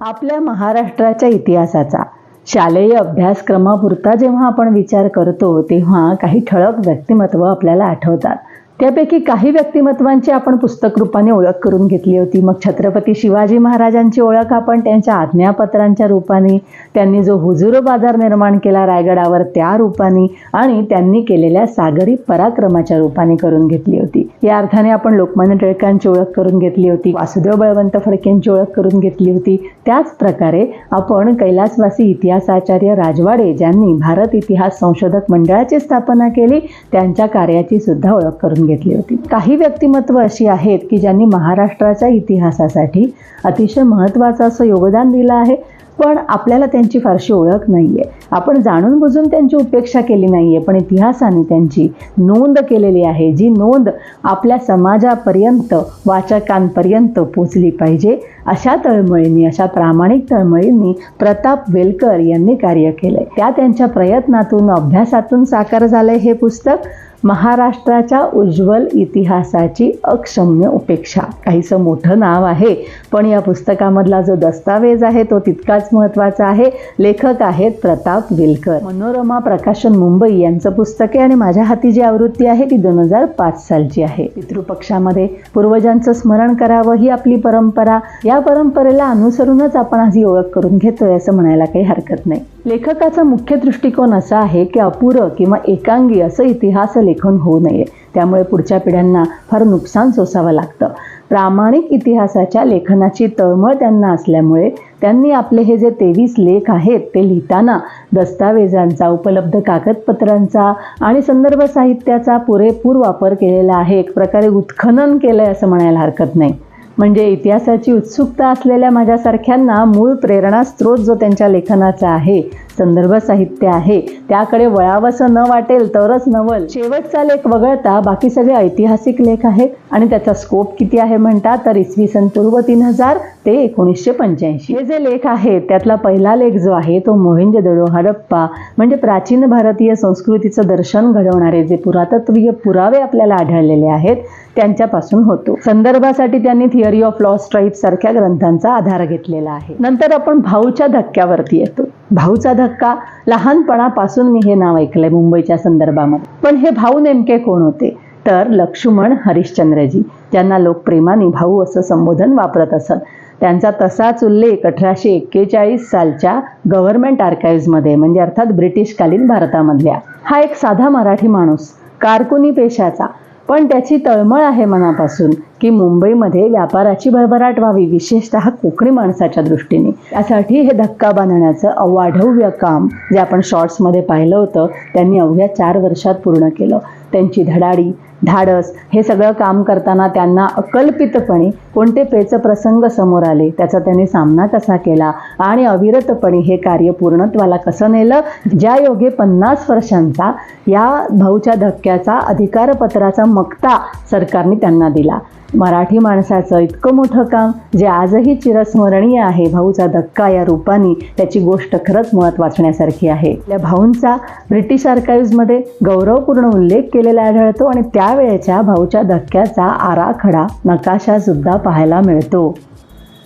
आपल्या महाराष्ट्राच्या इतिहासाचा शालेय अभ्यासक्रमापुरता जेव्हा आपण विचार करतो तेव्हा काही ठळक व्यक्तिमत्व आपल्याला आठवतात. त्यापैकी काही व्यक्तिमत्वांची आपण पुस्तक रूपाने ओळख करून घेतली होती. मग छत्रपती शिवाजी महाराजांची ओळख आपण त्यांच्या आज्ञापत्रांच्या रूपाने त्यांनी जो हुजूर बाजार निर्माण केला रायगडावर त्या रूपाने आणि त्यांनी केलेल्या सागरी पराक्रमाच्या रूपाने करून घेतली होती. या अर्थाने आपण लोकमान्य टिळकांची ओळख करून घेतली होती वासुदेव बळवंत फडकेंची ओळख करून घेतली होती. त्याच प्रकारे आपण कैलासवासी इतिहासाचार्य राजवाडे ज्यांनी भारत इतिहास संशोधक मंडळाची स्थापना केली त्यांच्या कार्याची सुद्धा ओळख करून घेतली होती. काही व्यक्तिमत्व अशी आहेत की ज्यांनी महाराष्ट्राच्या इतिहासासाठी अतिशय महत्त्वाचं असं योगदान दिलं आहे. पण आपल्याला त्यांची फारशी ओळख नाही आहे आपण जाणून बुजून त्यांची उपेक्षा केली नाही आहे पण इतिहासाने त्यांची नोंद केलेली आहे जी नोंद आपल्या समाजापर्यंत वाचकांपर्यंत पोचली पाहिजे. अशा तळमळींनी अशा प्रामाणिक तळमळींनी प्रताप वेलकर यांनी कार्य केलंय. त्या त्यांच्या प्रयत्नातून अभ्यासातून साकार झालंय हे पुस्तक. महाराष्ट्राच्या उज्ज्वल इतिहासाची अक्षम्य उपेक्षा. काहीसं मोठं नाव आहे पण या पुस्तकामधला जो दस्तावेज आहे तो तितकाच महत्त्वाचा आहे. लेखक आहेत प्रताप विलकर. मनोरमा प्रकाशन मुंबई यांचं पुस्तक आहे आणि माझ्या हाती जी आवृत्ती आहे ती दोन हजार पाच सालची आहे. पितृपक्षामध्ये पूर्वजांचं स्मरण करावं ही आपली परंपरा. या परंपरेला अनुसरूनच आपण आज ओळख करून घेतोय असं म्हणायला काही हरकत नाही. लेखकाचा मुख्य दृष्टिकोन असा आहे की अपुरं किंवा एकांगी असं इतिहास लेखन होऊ नये. त्यामुळे पुढच्या पिढ्यांना फार नुकसान सोसावं लागतं. प्रामाणिक इतिहासाच्या लेखनाची तळमळ त्यांना असल्यामुळे त्यांनी आपले हे जे तेवीस लेख आहेत ते लिहिताना दस्तावेजांचा उपलब्ध कागदपत्रांचा आणि संदर्भ साहित्याचा पुरेपूर वापर केलेला आहे. एक प्रकारे उत्खनन केलं आहे असं म्हणायला हरकत नाही. म्हणजे इतिहासाची उत्सुकता असलेल्या माझ्यासारख्यांना मूळ प्रेरणा स्रोत जो त्यांच्या लेखनाचा आहे संदर्भ साहित्य आहे त्याकडे वळावंसं न वाटेल तरच नवल. शेवटचा लेख वगळता बाकी सगळे ऐतिहासिक लेख आहेत आणि त्याचा स्कोप किती आहे म्हणतात तर इसवी सन पूर्व तीन हजार ते एकोणीसशे पंच्याऐंशी. हे जे लेख आहेत त्यातला पहिला लेख जो आहे तो मोहिंजोदडो हडप्पा म्हणजे प्राचीन भारतीय संस्कृतीचं दर्शन घडवणारे जे पुरातत्वीय पुरावे आपल्याला आढळलेले आहेत त्यांच्यापासून होतो. संदर्भासाठी त्यांनी थिअरी ऑफ लॉ स्ट्राईप सारख्या ग्रंथांचा आधार घेतलेला आहे. नंतर आपण भाऊच्या धक्क्यावरती येतो. भाऊचा धक्का लहानपणापासून मी हे नाव ऐकलंय मुंबईच्या संदर्भामध्ये. पण हे भाऊ नेमके कोण होते? तर लक्ष्मण हरिश्चंद्रजी ज्यांना लोक प्रेमाने भाऊ असं संबोधन वापरत असत. त्यांचा तसाच उल्लेख अठराशे एक्केचाळीस सालच्या गव्हर्नमेंट आर्काईव्हमध्ये म्हणजे अर्थात ब्रिटिशकालीन भारतामधल्या. हा एक साधा मराठी माणूस कारकुनी पेशाचा. पण त्याची तळमळ आहे मनापासून की मुंबईमध्ये व्यापाराची भरभराट व्हावी विशेषतः कोकणी माणसाच्या दृष्टीने. त्यासाठी हे धक्का बांधण्याचं अवाढव्य काम जे आपण शॉर्ट्समध्ये पाहिलं होतं त्यांनी अवघ्या चार वर्षात पूर्ण केलं. त्यांची धडाडी धाडस हे सगळं काम करताना त्यांना अकल्पितपणे कोणते पेच प्रसंग समोर आले त्याचा त्यांनी सामना कसा केला आणि अविरतपणे हे कार्य पूर्णत्वाला कसं नेलं ज्या योगे पन्नास वर्षांचा या भाऊच्या धक्क्याचा अधिकारपत्राचा मक्ता सरकारने त्यांना दिला. मराठी माणसाचं इतकं मोठं काम जे आजही चिरस्मरणीय आहे भाऊचा धक्का या रूपाने त्याची गोष्ट खरंच मुळात वाचण्यासारखी आहे. या भाऊंचा ब्रिटिश आर्काईव्हमध्ये गौरवपूर्ण उल्लेख केलेला आढळतो आणि त्यावेळेच्या भाऊच्या धक्क्याचा आराखडा नकाशासुद्धा पाहायला मिळतो.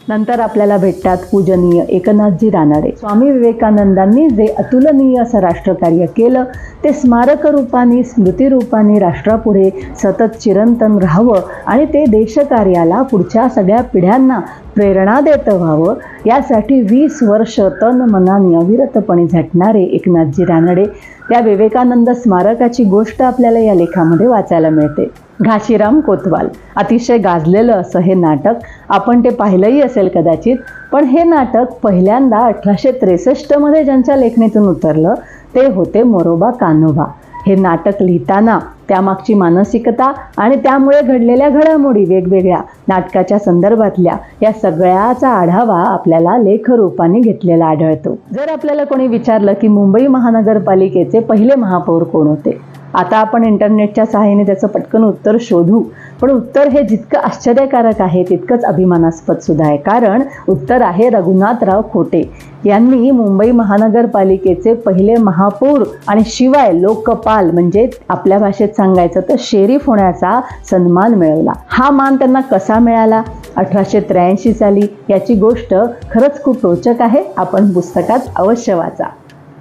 नंतर आपल्याला भेटतात पूजनीय एकनाथजी रानडे. स्वामी विवेकानंदांनी जे अतुलनीय असं राष्ट्रकार्य केलं ते स्मारक रूपाने स्मृतिरूपाने राष्ट्रापुढे सतत चिरंतन राहावं आणि ते देशकार्याला पुढच्या सगळ्या पिढ्यांना प्रेरणा देतं व्हावं. यासाठी वीस वर्ष तन मनाने अविरतपणे झटणारे एकनाथजी रानडे त्या विवेकानंद स्मारकाची गोष्ट आपल्याला या लेखामध्ये वाचायला मिळते. घाशीराम कोतवाल. अतिशय गाजलेलं असं हे नाटक आपण ते पाहिलंही असेल कदाचित पण हे नाटक पहिल्यांदा अठराशे त्रेसष्टमध्ये ज्यांच्या लेखणीतून उतरलं ते होते मोरोबा कान्होबा. हे नाटक लिहिताना त्यामागची मानसिकता आणि त्यामुळे घडलेल्या घडामोडी वेगवेगळ्या नाटकाच्या संदर्भातल्या या सगळ्याचा आढावा आपल्याला लेखरूपाने घेतलेला आढळतो. जर आपल्याला कोणी विचारलं की मुंबई महानगरपालिकेचे पहिले महापौर कोण होते? आता आपण इंटरनेटच्या सहाय्याने त्याचं पटकन उत्तर शोधू. पण उत्तर हे जितकं आश्चर्यकारक आहे तितकंच अभिमानास्पद सुद्धा आहे. कारण उत्तर आहे रघुनाथराव खोटे. यांनी मुंबई महानगरपालिकेचे पहिले महापौर आणि शिवाय लोकपाल म्हणजे आपल्या भाषेत सांगायचं तर शेरीफ होण्याचा सन्मान मिळवला. हा मान त्यांना कसा मिळाला? अठराशे त्र्याऐंशी साली याची गोष्ट खरंच खूप रोचक आहे. आपण पुस्तकात अवश्य वाचा.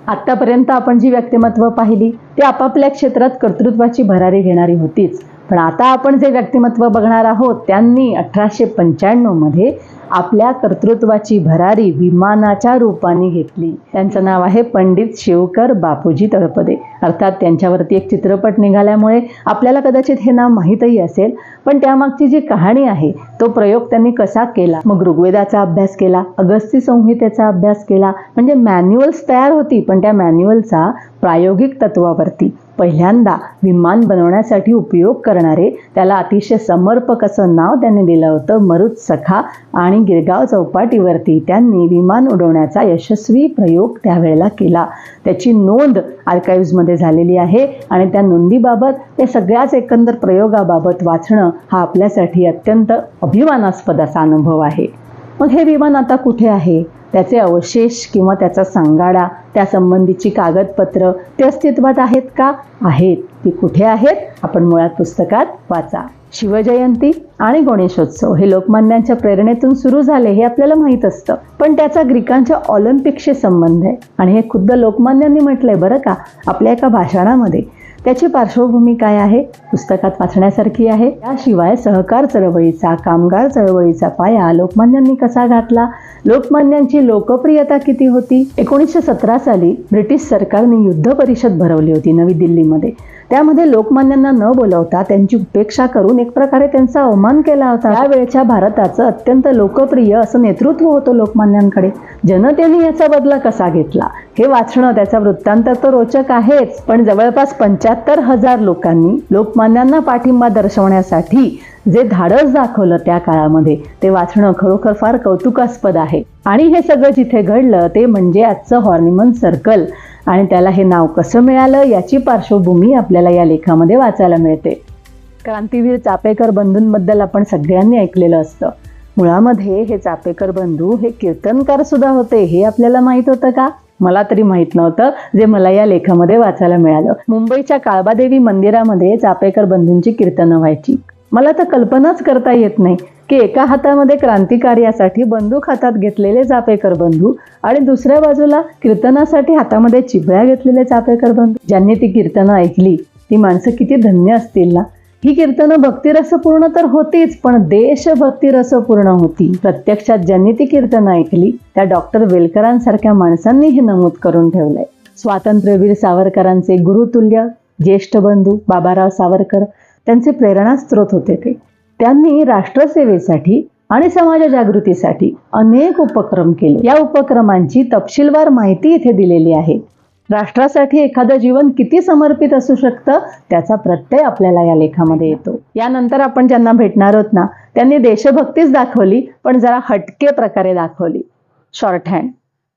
आत्तापर्यंत आपण जी व्यक्तिमत्व पाहिली ती आपापल्या क्षेत्रात कर्तृत्वाची भरारी घेणारी होतीच. पण आता आपण जे व्यक्तिमत्व बघणार आहोत त्यांनी अठराशे पंच्याण्णवमध्ये आपल्या कर्तृत्वाची भरारी विमानाच्या रूपाने घेतली. त्यांचं नाव आहे पंडित शिवकर बापूजी तळपदे. अर्थात त्यांच्यावरती एक चित्रपट निघाल्यामुळे आपल्याला कदाचित हे नाव माहीतही असेल पण त्यामागची जी कहाणी आहे तो प्रयोग त्यांनी कसा केला? मग ऋग्वेदाचा अभ्यास केला अगस्ती संहितेचा अभ्यास केला म्हणजे मॅन्युअल्स तयार होती पण त्या मॅन्युअलचा प्रायोगिक तत्वावरती. पहिल्यांदा विमान बनवण्यासाठी उपयोग करणारे त्याला अतिशय समर्पक असं नाव त्यांनी दिलं होतं मरुत सखा आणि गिरगाव चौपाटीवरती त्यांनी विमान उडवण्याचा यशस्वी प्रयोग त्यावेळेला केला. त्याची नोंद आर्काईव्जमध्ये झालेली आहे आणि त्या नोंदीबाबत या सगळ्याच एकंदर प्रयोगाबाबत वाचणं हा आपल्यासाठी अत्यंत अभिमानास्पद असा अनुभव आहे. मग हे विमान आता कुठे आहे? त्याचे अवशेष किंवा त्याचा सांगाडा त्या संबंधीची कागदपत्र ते अस्तित्वात आहेत का? आहेत. ती कुठे आहेत? आपण मुळात पुस्तकात वाचा. शिवजयंती आणि गणेशोत्सव हे लोकमान्यांच्या प्रेरणेतून सुरू झाले हे आपल्याला माहीत असतं. पण त्याचा ग्रीकांच्या ऑलिम्पिकशी संबंध आहे. आणि हे खुद्द लोकमान्यांनी म्हटलंय बरं का? आपल्या एका भाषणामध्ये त्याची पार्श्वभूमी काय आहे? पुस्तकात वाचण्यासारखी आहे. त्याशिवाय सहकार चळवळीचा कामगार चळवळीचा पाया लोकमान्यांनी कसा घातला? लोकमान्यांची लोकप्रियता किती होती? एकोणीसशे सतरा साली ब्रिटिश सरकारने युद्ध परिषद भरवली होती नवी दिल्लीमध्ये. त्यामध्ये लोकमान्यांना न बोलवता त्यांची उपेक्षा करून एक प्रकारे त्यांचा अवमान केला होता. त्यावेळेच्या भारताचं अत्यंत लोकप्रिय असं नेतृत्व होतं लोकमान्यांकडे. जनतेने याचा बदला कसा घेतला? हे वाचणं त्याचा वृत्तांत तर रोचक आहेच पण जवळपास पंच्याहत्तर हजार लोकांनी लोकमान्यांना पाठिंबा दर्शवण्यासाठी जे धाडस दाखवलं त्या काळामध्ये ते वाचणं खरोखर फार कौतुकास्पद आहे. आणि हे सगळं जिथे घडलं ते म्हणजे आजचं हॉर्निमन सर्कल. आणि त्याला हे नाव कसं मिळालं याची पार्श्वभूमी आपल्याला या लेखामध्ये वाचायला मिळते. क्रांतीवीर चापेकर बंधूंबद्दल आपण सगळ्यांनी ऐकलेलं असतं. मुळामध्ये हे चापेकर बंधू हे कीर्तनकार सुद्धा होते हे आपल्याला माहीत होतं का? मला तरी माहीत नव्हतं जे मला या लेखामध्ये वाचायला मिळालं. मुंबईच्या काळबादेवी मंदिरामध्ये चापेकर बंधूंची कीर्तनं व्हायची. मला तर कल्पनाच करता येत नाही की एका हातामध्ये क्रांतिकार्यासाठी बंदूक हातात घेतलेले चापेकर बंधू आणि दुसऱ्या बाजूला कीर्तनासाठी हातामध्ये चिबळ्या घेतलेले चापेकर बंधू. ज्यांनी ती कीर्तनं ऐकली ती माणसं किती धन्य असतील ना? ही कीर्तनं भक्तिरसपूर्ण तर होतीच पण देशभक्ती रसपूर्ण होती. प्रत्यक्षात ज्यांनी ती कीर्तनं ऐकली त्या डॉक्टर वेलकरांसारख्या माणसांनी हे नमूद करून ठेवलंय. स्वातंत्र्यवीर सावरकरांचे गुरुतुल्य ज्येष्ठ बंधू बाबाराव सावरकर त्यांचे प्रेरणास्त्रोत होते ते. त्यांनी राष्ट्रसेवेसाठी आणि समाज जागृतीसाठी अनेक उपक्रम केले. या उपक्रमांची तपशीलवार माहिती इथे दिलेली आहे. राष्ट्रासाठी एखादं जीवन किती समर्पित असू शकतं त्याचा प्रत्यय आपल्याला या लेखामध्ये येतो. यानंतर आपण ज्यांना भेटणार आहोत ना त्यांनी देशभक्तीच दाखवली पण जरा हटके प्रकारे दाखवली. शॉर्ट हँड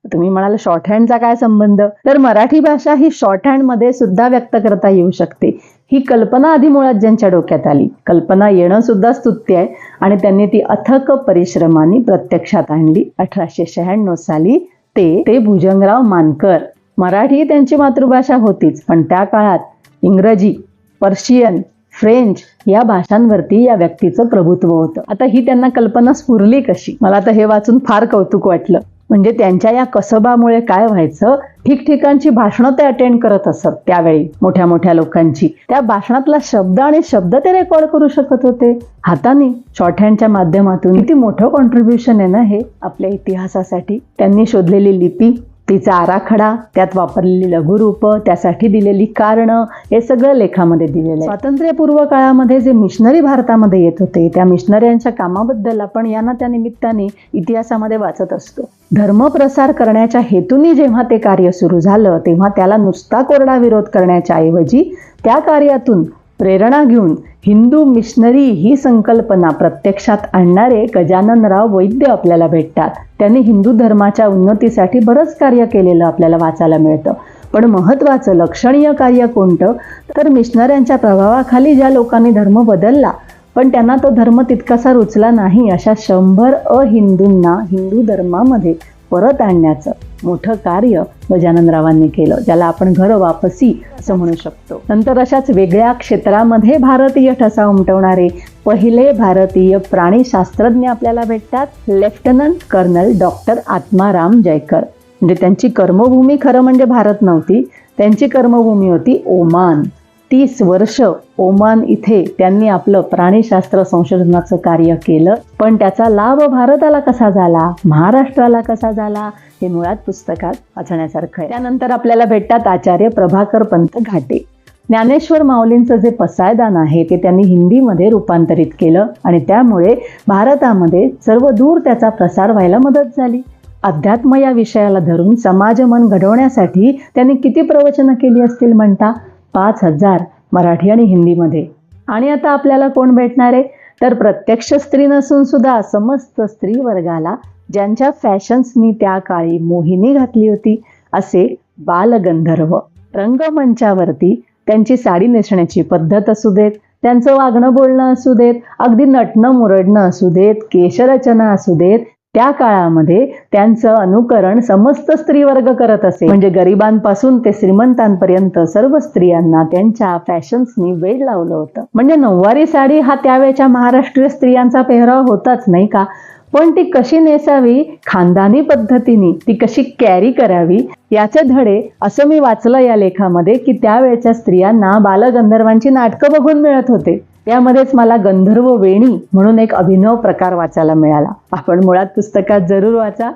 तुम्ही म्हणाल शॉर्ट हँडचा काय संबंध? तर मराठी भाषा ही शॉर्ट हँडमध्ये सुद्धा व्यक्त करता येऊ शकते. ही कल्पना आधी मुळात ज्यांच्या डोक्यात आली. कल्पना येणं सुद्धा स्तुत्य आहे. आणि त्यांनी ती अथक परिश्रमाने प्रत्यक्षात आणली. अठराशे शहाण्णव साली ते ते भुजंगराव मानकर. मराठी ही त्यांची मातृभाषा होतीच. पण त्या काळात इंग्रजी पर्शियन फ्रेंच या भाषांवरती या व्यक्तीचं प्रभुत्व होतं. आता ही त्यांना कल्पना स्फुरली कशी? मला तर हे वाचून फार कौतुक वाटलं. म्हणजे त्यांच्या या कसबामुळे काय व्हायचं? ठिकठिकाणची भाषणं ते अटेंड करत असत त्यावेळी मोठ्या मोठ्या लोकांची. त्या भाषणातला शब्द आणि शब्द ते रेकॉर्ड करू शकत होते. हाताने शॉर्ट हँडच्या माध्यमातून. किती मोठं कॉन्ट्रीब्युशन आहे ना हे आपल्या इतिहासासाठी. त्यांनी शोधलेली लिपी तिचा आराखडा त्यात वापरलेली लघुरूप त्यासाठी दिलेली कारणं हे सगळं लेखामध्ये दिलेलं आहे. स्वातंत्र्यपूर्व काळामध्ये जे मिशनरी भारतामध्ये येत होते त्या मिशनऱ्यांच्या कामाबद्दल आपण यांना त्या निमित्ताने इतिहासामध्ये वाचत असतो. धर्मप्रसार करण्याच्या हेतूने जेव्हा ते कार्य सुरू झालं तेव्हा त्याला नुसता कोरडा विरोध करण्याच्या ऐवजी त्या कार्यातून प्रेरणा घेऊन हिंदू मिशनरी ही संकल्पना प्रत्यक्षात आणणारे गजाननराव वैद्य आपल्याला भेटतात. त्यांनी हिंदू धर्माच्या उन्नतीसाठी बरंच कार्य केलेलं आपल्याला वाचायला मिळतं. पण महत्त्वाचं लक्षणीय कार्य कोणतं? तर मिशनऱ्यांच्या प्रभावाखाली ज्या लोकांनी धर्म बदलला पण त्यांना तो धर्म तितकासा रुचला नाही अशा शंभर अहिंदूंना हिंदू धर्मामध्ये परत आणण्याचं. मोठं कार्य गजाननरावांनी केलं ज्याला आपण घर वापसी असं म्हणू शकतो. नंतर अशाच वेगळ्या क्षेत्रामध्ये भारतीय ठसा उमटवणारे पहिले भारतीय प्राणीशास्त्रज्ञ आपल्याला भेटतात lieutenant colonel doctor Atmaram Jayakar. म्हणजे त्यांची कर्मभूमी खरं म्हणजे भारत नव्हती त्यांची कर्मभूमी होती ओमान. तीस वर्ष ओमान इथे त्यांनी आपलं प्राणीशास्त्र संशोधनाचं कार्य केलं. पण त्याचा लाभ भारताला कसा झाला? महाराष्ट्राला कसा झाला? हे मुळात पुस्तकात वाचण्यासारखं आहे. त्यानंतर आपल्याला भेटतात आचार्य प्रभाकर पंत घाटे. ज्ञानेश्वर माऊलींचं जे पसायदान आहे ते त्यांनी हिंदीमध्ये रूपांतरित केलं आणि त्यामुळे भारतामध्ये सर्व दूर त्याचा प्रसार व्हायला मदत झाली. अध्यात्म या विषयाला धरून समाज मन घडवण्यासाठी त्यांनी किती प्रवचनं केली असतील म्हणता? पाच हजार मराठी आणि हिंदीमध्ये. आणि आता आपल्याला कोण भेटणार आहे? तर प्रत्यक्ष स्त्री नसून सुद्धा समस्त स्त्री वर्गाला ज्यांच्या फॅशन्सनी त्या काळी मोहिनी घातली होती असे बालगंधर्व रंगमंचावरती त्यांची साडी नेसण्याची पद्धत असू देत त्यांचं वागणं बोलणं असू देत अगदी नटणं मुरडणं असू देत केशरचना असू देत त्या काळामध्ये त्यांचं अनुकरण समस्त स्त्रीवर्ग करत असे. म्हणजे गरिबांपासून ते श्रीमंतांपर्यंत सर्व स्त्रियांना त्यांच्या फॅशन्सनी वेळ लावलं होतं. म्हणजे नऊवारी साडी हा त्यावेळच्या महाराष्ट्रीय स्त्रियांचा पेहराव होताच नाही का? पण ती कशी नेसावी? खानदानी पद्धतीने. ती कशी कॅरी करावी? याचे धडे असं मी वाचलं या लेखामध्ये की त्यावेळच्या स्त्रियांना बालगंधर्वांची नाटकं बघून मिळत होते. त्यामध्येच मला गंधर्व वेणी म्हणून एक अभिनव प्रकार वाचायला मिळाला. आपण मुळात पुस्तकात जरूर वाचा.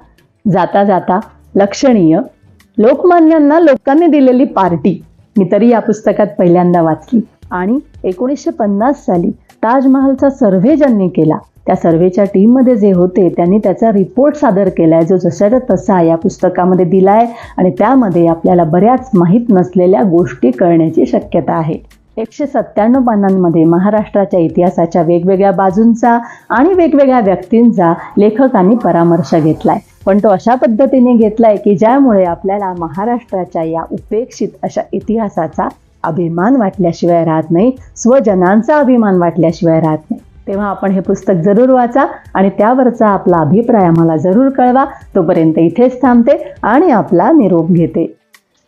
जाता जाता लक्षणीय. लोकमान्यांना लोकांनी दिलेली पार्टी. मी तरी या पुस्तकात पहिल्यांदा वाचली. आणि एकोणीसशे पन्नास साली ताजमहालचा सर्व्हे ज्यांनी केला त्या सर्व्हेच्या टीममध्ये जे होते त्यांनी त्याचा रिपोर्ट सादर केला आहे जो जशाचा तसा या पुस्तकामध्ये दिलाय. आणि त्यामध्ये आपल्याला बऱ्याच माहीत नसलेल्या गोष्टी कळण्याची शक्यता आहे. एकशे सत्त्याण्णव पानांमध्ये महाराष्ट्राच्या इतिहासाच्या वेगवेगळ्या बाजूंचा आणि वेगवेगळ्या व्यक्तींचा लेखकांनी परामर्श घेतलाय. पण तो अशा पद्धतीने घेतलाय की ज्यामुळे आपल्याला महाराष्ट्राच्या या उपेक्षित अशा इतिहासाचा अभिमान वाटल्याशिवाय राहत नाही स्वजनांचा अभिमान वाटल्याशिवाय राहत नाही. तेव्हा आपण हे पुस्तक जरूर वाचा आणि त्यावरचा आपला अभिप्राय आम्हाला जरूर कळवा. तोपर्यंत इथेच थांबते आणि आपला निरोप घेते.